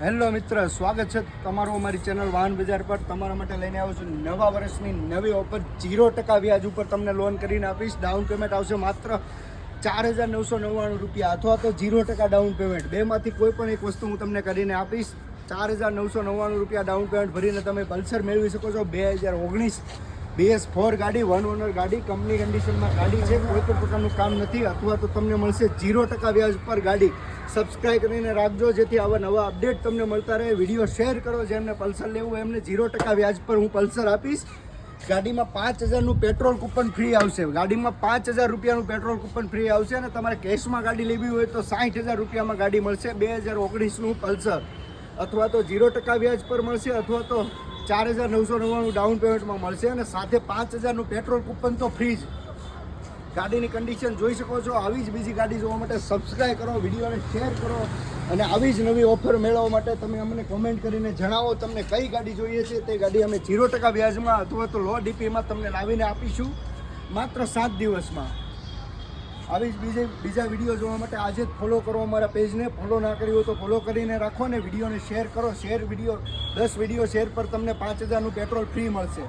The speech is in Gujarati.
હેલો મિત્ર, સ્વાગત છે તમારું અમારી ચેનલ વાહન બજાર પર. તમારા માટે લઈને આવ્યો છું નવા વર્ષની નવી ઓફર. જીરો ટકા વ્યાજ ઉપર તમને લોન કરીને આપીશ. ડાઉન પેમેન્ટ આવશે માત્ર ચાર હજાર નવસો નવ્વાણું રૂપિયા અથવા તો જીરો ટકા ડાઉન પેમેન્ટ. બેમાંથી કોઈ પણ એક વસ્તુ હું તમને કરીને આપીશ. ચાર હજાર નવસો નવ્વાણું રૂપિયા ડાઉન પેમેન્ટ ભરીને તમે પલ્સર મેળવી શકો છો. બે હજાર ઓગણીસ બીએસ ફોર ગાડી વન ઓનર ગાડી કંપની કન્ડિશનમાં ગાડી છે. કોઈ પણ પ્રકારનું કામ નથી અથવા તો તમને મળશે જીરો ટકા વ્યાજ પર ગાડી. સબસ્ક્રાઇબ કરીને રાખજો, જેથી આવા નવા અપડેટ તમને મળતા રહે. વીડિયો શેર કરો જેમને પલ્સર લેવું હોય, એમને ઝીરો ટકા વ્યાજ પર હું પલ્સર આપીશ. ગાડીમાં પાંચ હજારનું પેટ્રોલ કૂપન ફ્રી આવશે. ગાડીમાં પાંચ હજાર રૂપિયાનું પેટ્રોલ કૂપન ફ્રી આવશે અને તમારે કેશમાં ગાડી લેવી હોય તો સાઠ હજાર રૂપિયામાં ગાડી મળશે. બે હજાર ઓગણીસનું પલ્સર. અથવા તો જીરો ટકા વ્યાજ પર મળશે, અથવા તો ચાર હજાર નવસો નવ્વાણું ડાઉન પેમેન્ટમાં મળશે અને સાથે પાંચ હજારનું પેટ્રોલ કૂપન તો ફ્રી જ. ગાડીની કન્ડિશન જોઈ શકો છો. આવી જ બીજી ગાડી જોવા માટે સબસ્ક્રાઈબ કરો વિડીયોને શેર કરો અને આવી જ નવી ઓફર મેળવવા માટે તમે અમને કોમેન્ટ કરીને જણાવો તમને કઈ ગાડી જોઈએ છે. તે ગાડી અમે ઝીરો ટકા વ્યાજમાં અથવા તો લો ડીપીમાં તમને લાવીને આપીશું. માત્ર સાત દિવસમાં. આવી જ બીજે, બીજા વીડિયો જોવા માટે આજે જ ફોલો કરો અમારા પેજને ફોલો ના કર્યું તો ફોલો કરીને રાખો ને. વિડીયોને શેર કરો. શેર વીડિયો દસ વીડિયો શેર પર તમને પાંચ હજારનું પેટ્રોલ ફ્રી મળશે.